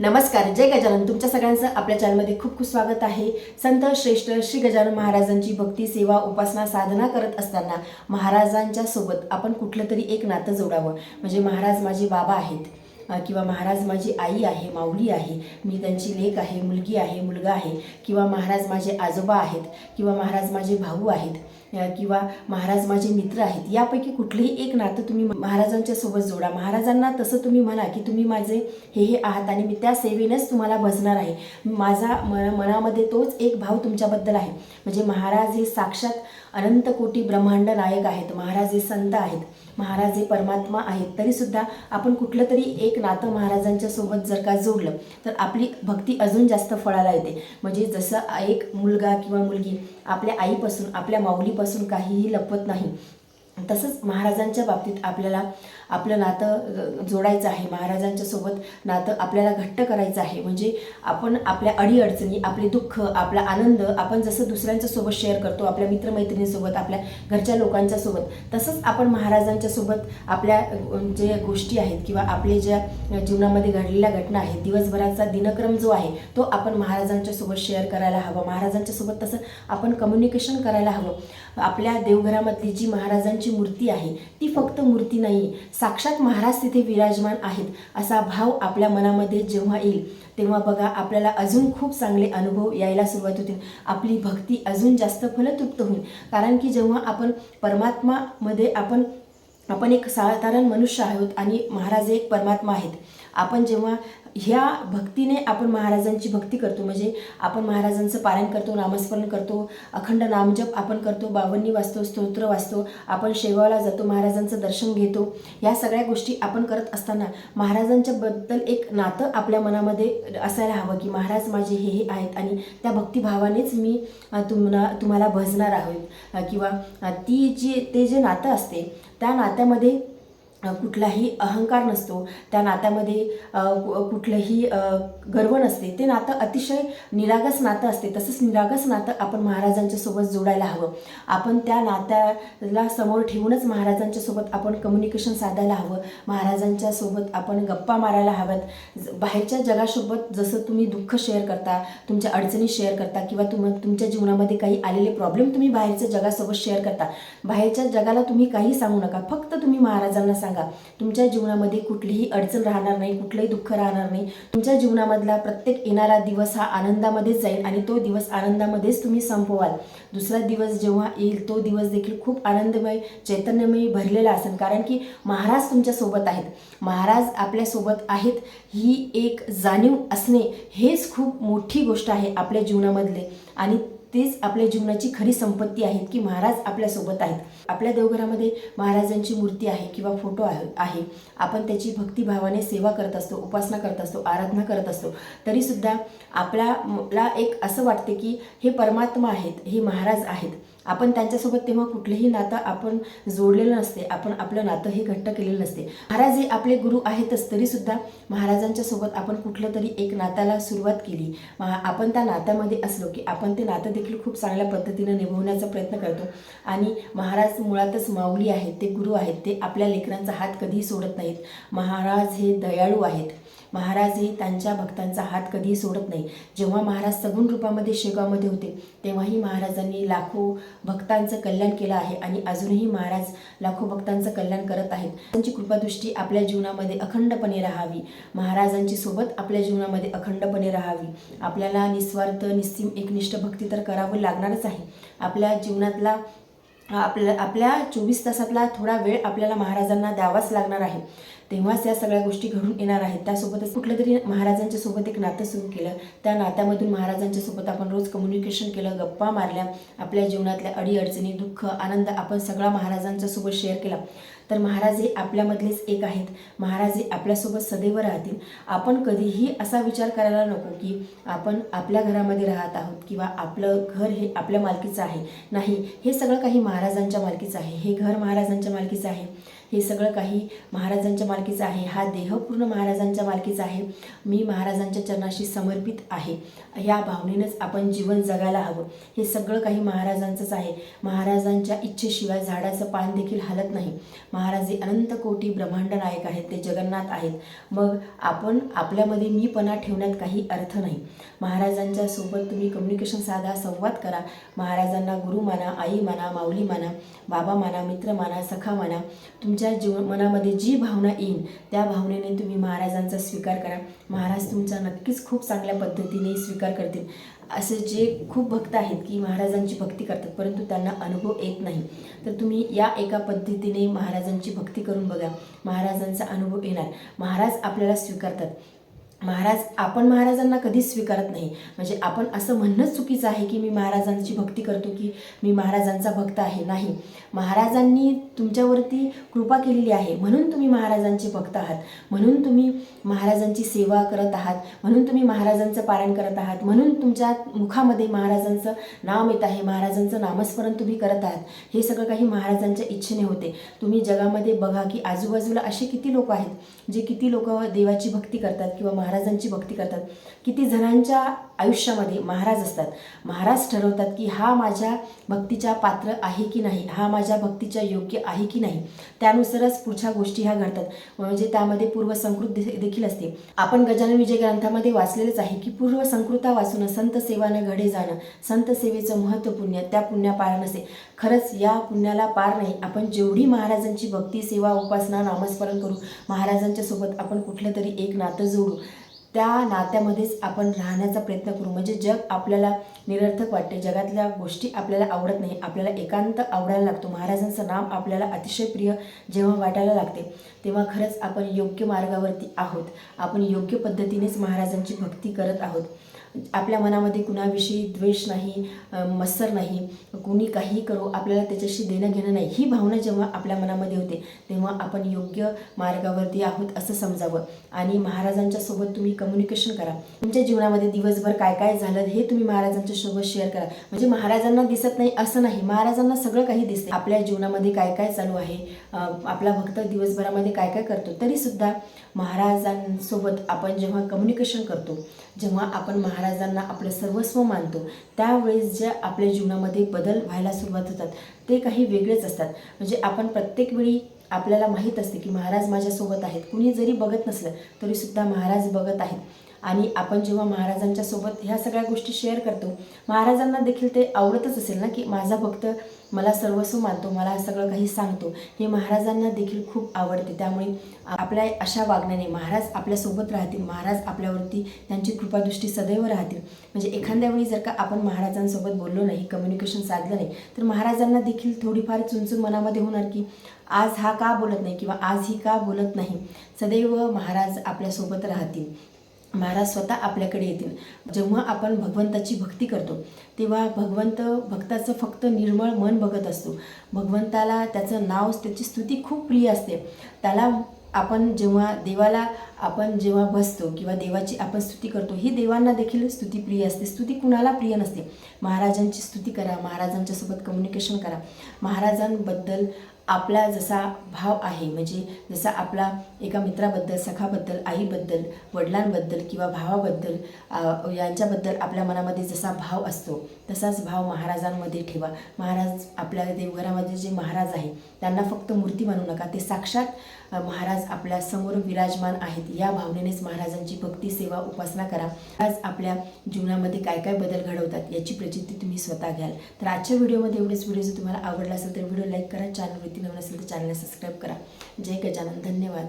नमस्कार जय गजानन. तुमच्या सगळ्यांचं आपल्या चॅनलमध्ये खूप खूप स्वागत आहे. संत श्रेष्ठ श्री गजानन महाराजांची भक्ती सेवा उपासना साधना करत असताना महाराजांच्या सोबत आपण कुठलं तरी एक नातं जोडावं. म्हणजे महाराज माझे बाबा आहेत किंवा महाराज माझी आई आहे माऊली आहे मी त्यांची लेक आहे मुलगी आहे मुलगा आहे किंवा महाराज माझे आजोबा आहेत किंवा महाराज माझे भाऊ आहेत किंवा महाराज माझे मित्र आहेत यापैकी कुठलंही एक नातं तुम्ही महाराजांच्या सोबत जोडा. महाराजांना तसं तुम्ही म्हणा की तुम्ही माझे हे हे आहात आणि मी त्या सेवेनेच तुम्हाला भजणार आहे. माझा मन मनामध्ये तोच एक भाव तुमच्याबद्दल आहे. म्हणजे महाराज हे साक्षात अनंत कोटी ब्रह्मांड नायक आहेत महाराज हे संत आहेत महाराज हे परमात्मा आहेत तरीसुद्धा आपण कुठलं तरी एक नातं महाराजांच्या सोबत जर का जोडलं तर आपली भक्ती अजून जास्त फळाला येते. म्हणजे जसं एक मुलगा किंवा मुलगी आपल्या आईपासून आपल्या पासून काहीही लपवत नाही. तसंच महाराजांच्या बाबतीत आपल्याला आपलं नातं जोडायचं आहे. महाराजांच्या सोबत नातं आपल्याला घट्ट करायचं आहे. म्हणजे आपण आपल्या अडीअडचणी आपले दुःख आपला आनंद आपण जसं दुसऱ्यांच्या सोबत शेअर करतो आपल्या मित्रमैत्रिणींसोबत आपल्या घरच्या लोकांच्या सोबत तसंच आपण महाराजांच्या सोबत आपल्या जे गोष्टी आहेत किंवा आपले ज्या जीवनामध्ये घडलेल्या घटना आहेत दिवसभराचा दिनक्रम जो आहे तो आपण महाराजांच्या सोबत शेअर करायला हवा. महाराजांच्या सोबत तसं आपण कम्युनिकेशन करायला हवं. आपल्या देवघरामधली जी महाराजांची मूर्ती आहे ती फक्त मूर्ती नाही साक्षात महाराज तिथे विराजमान आहेत असा भाव आपल्या मनामध्ये जेव्हा येईल तेव्हा बघा आपल्याला अजून खूप चांगले अनुभव यायला सुरुवात होतील. आपली भक्ती अजून जास्त फलतृप्त होईल. कारण की जेव्हा आपण परमात्मामध्ये आपण आपण एक साधारण मनुष्य आहोत आणि महाराज एक परमात्मा आहेत. आपण जेव्हा ह्या भक्तीने आपण महाराजांची भक्ती करतो म्हणजे आपण महाराजांचं पारायण करतो नामस्मरण करतो अखंड नामजप आपण करतो बावन्नी वाचतो स्तोत्र वाचतो आपण शेगावला जातो महाराजांचं दर्शन घेतो या सगळ्या गोष्टी आपण करत असताना महाराजांच्याबद्दल एक नातं आपल्या मनामध्ये असायला हवं की महाराज माझे हे हे आहेत आणि त्या भक्तिभावानेच मी तुम्हाला तुम्हाला भजणार आहोत. किंवा ती जी ते जे नातं असते त्या नात्यामध्ये कुठलाही अहंकार नसतो. त्या नात्यामध्ये कुठलंही गर्व नसते. ते नातं अतिशय निरागस नातं असते. तसंच निरागस नातं आपण महाराजांच्या सोबत जोडायला हवं. आपण त्या नात्याला समोर ठेवूनच महाराजांच्या सोबत आपण कम्युनिकेशन साधायला हवं. महाराजांच्या सोबत आपण गप्पा मारायला हव्यात. ज- बाहेरच्या जगासोबत जसं तुम्ही दुःख शेअर करता तुमच्या अडचणी शेअर करता किंवा तुम तुमच्या जीवनामध्ये काही आलेले प्रॉब्लेम तुम्ही बाहेरच्या जगासोबत शेअर करता. बाहेरच्या जगाला तुम्ही काही सांगू नका. फक्त तुम्ही महाराजांना सांगा. तुमच्या जीवनामध्ये कुठलीही अडचण राहणार नाही कुठलंही दुःख राहणार नाही. तुमच्या जीवनामधला प्रत्येक येणारा दिवस हा आनंदामध्येच जाईल आणि तो दिवस आनंदामध्येच तुम्ही संपवाल. दुसरा दिवस जेव्हा येईल तो दिवस देखील खूप आनंदमय चैतन्यमय भरलेला असेल. कारण की महाराज तुमच्यासोबत आहेत. महाराज आपल्यासोबत आहेत ही एक जाणीव असणे हेच खूप मोठी गोष्ट आहे आपल्या जीवनामधले. आणि तेच आपल्या जीवनाची खरी संपत्ती आहेत की महाराज आपल्यासोबत आहेत. आपल्या देवघरामध्ये महाराजांची मूर्ती आहे किंवा फोटो आहे आहे. आपण त्याची भक्तिभावाने सेवा करत असतो उपासना करत असतो आराधना करत असतो. तरीसुद्धा आपल्याला एक असं वाटते की हे परमात्मा आहेत हे महाराज आहेत. आपण त्यांच्यासोबत तेव्हा कुठलंही नातं आपण जोडलेलं नसते. आपण आपलं नातं हे घट्ट केलेलं नसते. महाराज हे आपले गुरु आहेतच तरीसुद्धा महाराजांच्या सोबत आपण कुठलं तरी एक नात्याला सुरुवात केली. महा आपण त्या नात्यामध्ये असलो की आपण ते नातं देखील खूप चांगल्या पद्धतीनं निभवण्याचा प्रयत्न करतो. आणि महाराज मुळातच माऊली आहेत ते गुरु आहेत ते आपल्या लेकरांचा हात कधीही सोडत नाहीत. महाराज हे दयाळू आहेत. महाराज हे त्यांच्या भक्तांचा हात कधीही सोडत नाही. जेव्हा महाराज सगुण रूपामध्ये शेगावमध्ये होते तेव्हाही महाराजांनी लाखो भक्तांचं कल्याण केलं आहे आणि अजूनही महाराज लाखो भक्तांचं कल्याण करत आहेत. त्यांची कृपादृष्टी आपल्या जीवनामध्ये अखंडपणे राहावी. महाराजांची सोबत आपल्या जीवनामध्ये अखंडपणे राहावी. आपल्याला निस्वार्थ निस्सीम एकनिष्ठ भक्ती तर करावं लागणारच आहे. आपल्या जीवनातला आपल्या आपल्या चोवीस तासातला थोडा वेळ आपल्याला महाराजांना द्यावाच लागणार आहे. तेव्हाच या सगळ्या गोष्टी घडून येणार आहेत. त्यासोबतच कुठलं तरी महाराजांच्या सोबत एक नातं सुरू केलं. त्या नात्यामधून महाराजांच्या सोबत आपण रोज कम्युनिकेशन केलं गप्पा मारल्या. आपल्या जीवनातल्या अडीअडचणी दुःख आनंद आपण सगळा महाराजांच्या सोबत शेअर केला. तर महाराज हे आपल्यामधलेच एक आहेत. महाराज हे आपल्यासोबत सदैव राहतील. आपण कधीही असा विचार करायला नको की आपण आपल्या घरामध्ये राहत आहोत किंवा आपलं घर हे आपल्या मालकीचं आहे. नाही हे सगळं काही महाराजांच्या मालकीचं आहे. हे घर महाराजांच्या मालकीचं आहे. हे सगळं काही महाराजांच्या मालकीचं आहे. हा देह पूर्ण महाराजांच्या मालकीचा आहे. मी महाराजांच्या चरणाशी समर्पित आहे. ह्या भावनेनंच आपण जीवन जगायला हवं. हे सगळं काही महाराजांचंच आहे. महाराजांच्या इच्छेशिवाय झाडाचं पान देखील हलत नाही. महाराज हे अनंत कोटी ब्रह्मांड नायक आहेत. ते जगन्नाथ आहेत. मग आपण आपल्यामध्ये मीपणा ठेवण्यात काही अर्थ नाही. महाराजांच्या सोबत तुम्ही कम्युनिकेशन साधा संवाद करा. महाराजांना गुरु माना आई माना माऊली माना बाबा माना मित्र माना सखा माना. तुमच्या जीव मनामध्ये जी भावना येईल त्या भावनेने तुम्ही महाराजांचा स्वीकार करा. महाराज तुमचा नक्कीच खूप चांगल्या पद्धतीने स्वीकार करतील. असे जे खूप भक्त आहेत की महाराजांची भक्ती करतात परंतु त्यांना अनुभव येत नाही. तर तुम्ही या एका पद्धतीने महाराजांची भक्ती करून बघा. महाराजांचा अनुभव येणार. महाराज आपल्याला स्वीकारतात. महाराज आपण महाराजांना कधीच स्वीकारत नाही. म्हणजे आपण असं म्हणणंच चुकीचं आहे की मी महाराजांची भक्ती करतो की मी महाराजांचा भक्त आहे. नाही. महाराजांनी तुमच्यावरती कृपा केलेली आहे. म्हणून तुम्ही महाराजांचे भक्त आहात. म्हणून तुम्ही महाराजांची सेवा करत आहात. म्हणून तुम्ही महाराजांचं पारायण करत आहात. म्हणून तुमच्या मुखामध्ये महाराजांचं नाव येत आहे. महाराजांचं नामस्मरण तुम्ही करत आहात. हे सगळं काही महाराजांच्या इच्छेने होते. तुम्ही जगामध्ये बघा की आजूबाजूला असे किती लोक आहेत जे किती लोक देवाची भक्ती करतात किंवा महाराजांची भक्ती करतात. किती जणांच्या आयुष्यामध्ये महाराज असतात. महाराज ठरवतात की हा माझ्या भक्तीच्या पात्र आहे की नाही? हा माझ्या भक्तीच्या योग्य आहे की नाही? त्यानुसारच पुढच्या गोष्टी ह्या घडतात. म्हणजे त्यामध्ये पूर्वसंकृत देखील असते. आपण गजानन विजय ग्रंथामध्ये वाचलेलंच आहे की पूर्वसंकृता वाचून संत सेवानं घडे जाणं संत सेवेचं महत्त्व पुण्य त्या पुण्या पार नसे. खरंच या पुण्याला पार नाही. आपण जेवढी महाराजांची भक्ती सेवा उपासना नामस्मरण करू महाराजांच्या सोबत आपण कुठलं तरी एक नातं जोडू त्या नात्यामध्येच आपण राहण्याचा प्रयत्न करू. म्हणजे जग आपल्याला निरर्थक वाटते. जगातल्या गोष्टी आपल्याला आवडत नाही. आपल्याला एकांत आवडायला लागतो. महाराजांचं नाम आपल्याला अतिशय प्रिय जेव्हा वाटायला लागते तेव्हा खरंच आपण योग्य मार्गावरती आहोत. आपण योग्य पद्धतीनेच महाराजांची भक्ती करत आहोत. आपल्या मनामध्ये कुणाविषयी द्वेष नाही मत्सर नाही कुणी काही करो आपल्याला त्याच्याशी देणं घेणं नाही. ही भावना जेव्हा आपल्या मनामध्ये होते तेव्हा आपण योग्य मार्गावरती आहोत असं समजावं. आणि महाराजांच्या सोबत तुम्ही कम्युनिकेशन करा. तुमच्या जीवनामध्ये दिवसभर काय काय झालं हे तुम्ही महाराजांच्या सोबत शेअर करा. म्हणजे महाराजांना दिसत नाही असं नाही. महाराजांना सगळं काही दिसते आपल्या जीवनामध्ये काय काय चालू आहे आपला भक्त दिवसभरामध्ये काय काय करतो तरीसुद्धा महाराजांसोबत आपण जेव्हा कम्युनिकेशन करतो जेव्हा आपण महाराजांना आपलं सर्वस्व मानतो त्यावेळेस ज्या आपल्या जीवनामध्ये बदल व्हायला सुरुवात होतात ते काही वेगळेच असतात. म्हणजे आपण प्रत्येक वेळी आपल्याला माहीत असते की महाराज माझ्यासोबत आहेत. कुणी जरी बघत नसलं तरीसुद्धा महाराज बघत आहेत. आणि आपण जेव्हा महाराजांच्या सोबत ह्या सगळ्या गोष्टी शेअर करतो महाराजांना देखील ते आवडतच असेल ना की माझा भक्त मला सर्वस्व मानतो मला सगळं काही सांगतो. हे महाराजांना देखील खूप आवडते. त्यामुळे आपल्या अशा वागण्याने महाराज आपल्यासोबत राहतील महाराज आपल्यावरती त्यांची कृपादृष्टी सदैव राहतील. म्हणजे एखाद्या वेळी जर का आपण महाराजांसोबत बोललो नाही कम्युनिकेशन साधलं नाही तर महाराजांना देखील थोडीफार चुनचून मनामध्ये होणार की आज हा का बोलत नाही किंवा आज ही का बोलत नाही. सदैव महाराज आपल्यासोबत राहतील. महाराज स्वतः आपल्याकडे येतील. जेव्हा आपण भगवंताची भक्ती करतो तेव्हा भगवंत भक्ताचं फक्त निर्मळ मन बघत असतो. भगवंताला त्याचं नाव त्याची स्तुती खूप प्रिय असते. त्याला आपण जेव्हा देवाला आपण जेव्हा बसतो किंवा देवाची आपण स्तुती करतो ही देवांना देखील स्तुती प्रिय असते. स्तुती कुणाला प्रिय नसते. महाराजांची स्तुती करा महाराजांच्यासोबत कम्युनिकेशन करा. महाराजांबद्दल आपला जसा भाव आहे म्हणजे जसा आपला एका मित्राबद्दल सखाबद्दल आईबद्दल वडिलांबद्दल किंवा भावाबद्दल यांच्याबद्दल आपल्या मनामध्ये जसा भाव असतो तसाच भाव महाराजांमध्ये ठेवा. महाराज आपल्या देवघरामध्ये जे महाराज आहे त्यांना फक्त मूर्ती मानू नका. ते साक्षात महाराज आपल्यासमोर विराजमान आहेत. या भावनेनेच महाराजांची भक्ती सेवा उपासना करा. आज आपल्या जीवनामध्ये काय काय बदल घडवतात याची प्रचिती तुम्ही स्वतः घ्याल. तर आजच्या व्हिडिओमध्ये एवढेच. व्हिडिओ जर तुम्हाला आवडला असेल तर व्हिडिओ लाईक करा चॅनलवरती नवीन असेल तर चॅनलला सबस्क्राईब करा. जय गजानन. धन्यवाद.